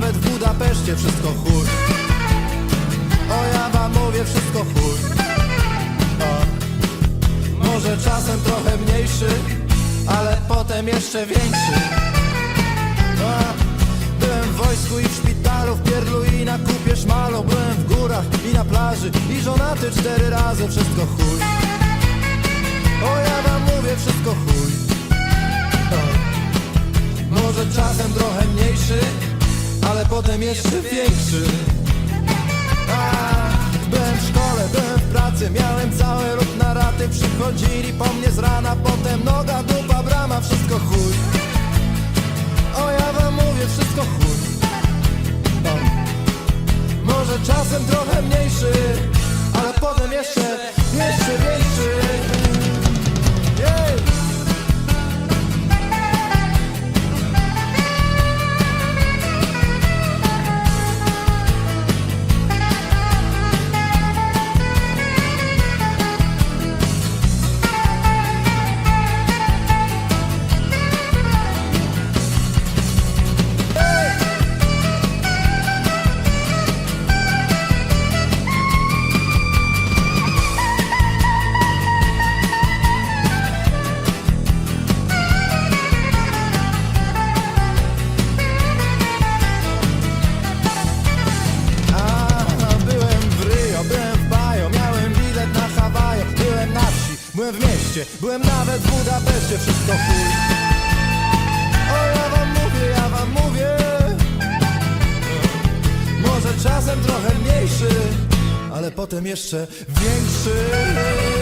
nawet w Budapeszcie, wszystko chuj. O ja wam mówię, wszystko chuj. O. Może czasem trochę mniejszy Ale potem jeszcze większy. A, Byłem w wojsku i w szpitalu, w pierdlu i na kupie szmalu. Byłem w górach i na plaży i żonaty cztery razy, wszystko chuj. O ja wam mówię, wszystko chuj potem jeszcze większy. A, Byłem w szkole, byłem w pracy, miałem cały lub na raty. Przychodzili po mnie z rana, potem noga, dupa, brama, wszystko chuj. O ja wam mówię, wszystko chuj. O. Może czasem trochę mniejszy, ale potem jeszcze byłem w mieście, byłem nawet w Budapeszcie, wszystko chuj. O, ja wam mówię, ja wam mówię. Może czasem trochę mniejszy, ale potem jeszcze większy.